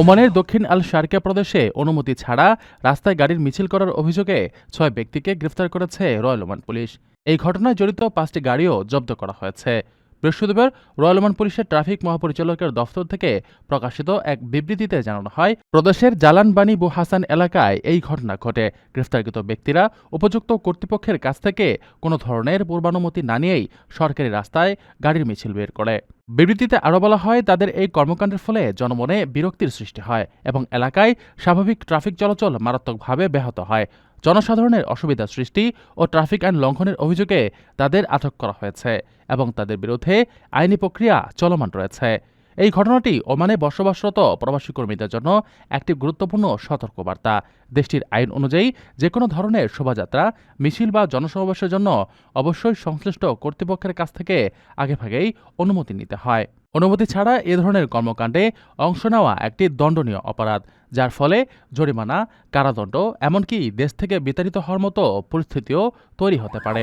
ওমানের দক্ষিণ আল শারকা প্রদেশে অনুমতি ছাড়া রাস্তায় গাড়ির মিছিল করার অভিযোগে ছয় ব্যক্তিকে গ্রেফতার করেছে রয়্যাল ওমান পুলিশ। এই ঘটনায় জড়িত পাঁচটি গাড়িও জব্দ করা হয়েছে। বৃহস্পতিবার রয়্যাল ওমান পুলিশের ট্রাফিক মহাপরিচালকের দফতর থেকে প্রকাশিত এক বিবৃতিতে জানানো হয়, প্রদেশের জালানবানি বু হাসান এলাকায় এই ঘটনা ঘটে। গ্রেফতারকৃত ব্যক্তিরা উপযুক্ত কর্তৃপক্ষের কাছ থেকে কোনো ধরনের পূর্বানুমতি না নিয়েই সরকারি রাস্তায় গাড়ির মিছিল বের করে। বিবৃতিতে আরও বলা হয়, তাদের এই কর্মকাণ্ডের ফলে জনমনে বিরক্তির সৃষ্টি হয় এবং এলাকায় স্বাভাবিক ট্রাফিক চলাচল মারাত্মকভাবে ব্যাহত হয়। জনসাধারণের অসুবিধা সৃষ্টি ও ট্রাফিক আইন লঙ্ঘনের অভিযোগে তাদের আটক করা হয়েছে এবং তাদের বিরুদ্ধে আইনি প্রক্রিয়া চলমান রয়েছে। এই ঘটনাটি ওমানে বসবাসরত প্রবাসী কর্মীদের জন্য একটি গুরুত্বপূর্ণ সতর্কবার্তা। দেশটির আইন অনুযায়ী যে কোনো ধরনের শোভাযাত্রা, মিছিল বা জনসমাবেশের জন্য অবশ্যই সংশ্লিষ্ট কর্তৃপক্ষের কাছ থেকে আগেভাগেই অনুমতি নিতে হয়। অনুমতি ছাড়া এ ধরনের কর্মকাণ্ডে অংশ নেওয়া একটি দণ্ডনীয় অপরাধ, যার ফলে জরিমানা, কারাদণ্ড, এমনকি দেশ থেকে বিতাড়িত হওয়ার মতো পরিস্থিতিও তৈরি হতে পারে।